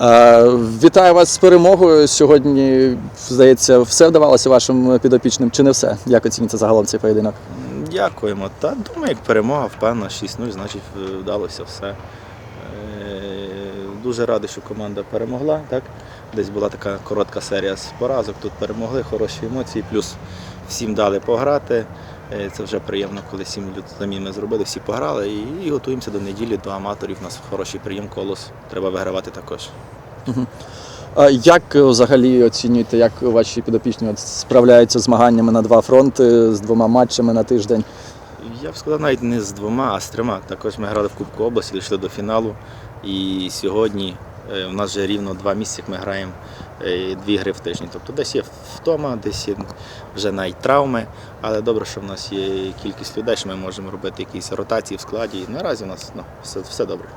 Е, Вітаю вас з перемогою. Сьогодні, здається, все вдавалося вашим підопічним, чи не все? Як оціните загалом цей поєдинок? Дякуємо. Та думаю, як перемога, впевнено, 6-0, значить вдалося все. Е, Дуже радий, що команда перемогла. Так? Десь була така коротка серія з поразок. Тут перемогли, хороші емоції, плюс всім дали пограти. Е, Це вже приємно, коли сім замін ми зробили, всі пограли і, і готуємося до неділі, до аматорів. У нас хороший прийом колос. Треба вигравати також. Е, Як е, взагалі оцінюєте, як ваші підопічні от справляються з змаганнями на два фронти, з двома матчами на тиждень? Я б сказав, навіть не з двома, а з трьома. Також ми грали в Кубку області, дійшли до фіналу. І сьогодні е, в нас вже рівно два місяці, як ми граємо е, дві гри в тиждень. Тобто десь є втома, десь є вже навіть травми. Але добре, що в нас є кількість людей, що ми можемо робити якісь ротації в складі. І наразі у нас ну, все, все добре.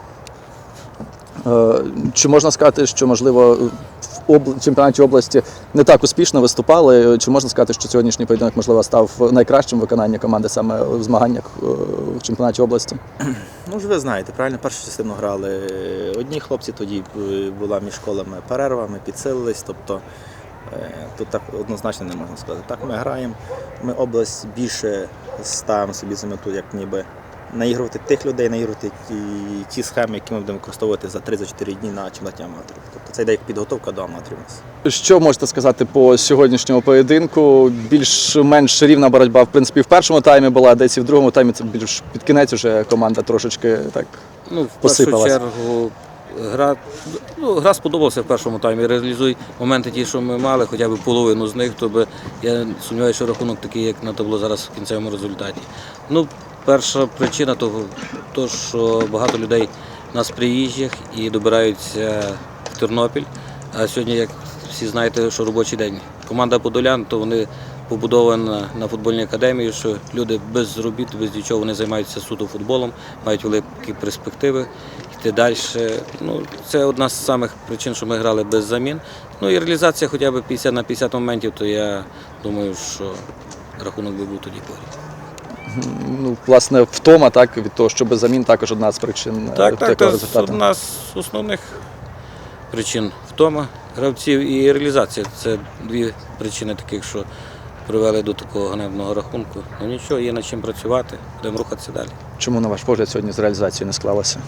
Е, Чи можна сказати, що можливо в обл- чемпіонаті області не так успішно виступали? Чи можна сказати, що сьогоднішній поєдинок можливо став найкращим виконанням команди саме в змаганнях е, в чемпіонаті області? Ну ж ви знаєте, правильно, першу частину грали одні хлопці, тоді е, була між школами перерва, ми підсилились. Тобто е, тут так однозначно не можна сказати. Так ми граємо. Ми область більше ставимо собі за мету, як ніби наігрувати тих людей, наігрувати ті, ті схеми, які ми будемо використовувати за 3-4 дні на чемпіонаті аматорів. Тобто це йде як підготовка до аматорів у нас. Що можете сказати по сьогоднішньому поєдинку? Більш-менш рівна боротьба, в принципі, в першому таймі була, десь і в другому таймі це більш під кінець вже команда трошечки так. Ну, в Посипалась. першу чергу гра, ну, гра сподобалася в першому таймі. Реалізуй моменти ті, що ми мали, хоча б половину з них, то би я сумніваюся, що рахунок такий, як на табло зараз в кінцевому результаті. Ну, перша причина того, то, що багато людей у нас приїжджих і добираються в Тернопіль. А сьогодні, як всі знаєте, що робочий день. Команда Подолян, то вони побудована на футбольній академії, що люди без робіт, без нічого вони займаються суто футболом, мають великі перспективи йти далі. Ну, це одна з самих причин, що ми грали без замін. Ну і реалізація хоча б 50 на 50 моментів, то я думаю, що рахунок би був тоді по грі. Ну, власне, втома так від того, що без замін також одна з причин е, Так, так, такого це результату. одна з основних причин втома гравців і реалізація. Це дві причини таких, що привели до такого ганебного рахунку. Ну нічого, є над чим працювати, будемо рухатися далі. Чому на ваш погляд сьогодні з реалізацією не склалося?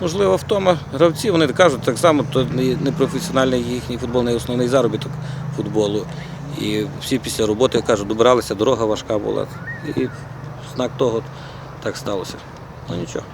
Можливо, втома гравців, вони кажуть так само, то не не професіональний їхній футбольний основний заробіток футболу. І всі після роботи кажуть, добиралися, дорога важка була. І знак того так сталося. Ну нічого.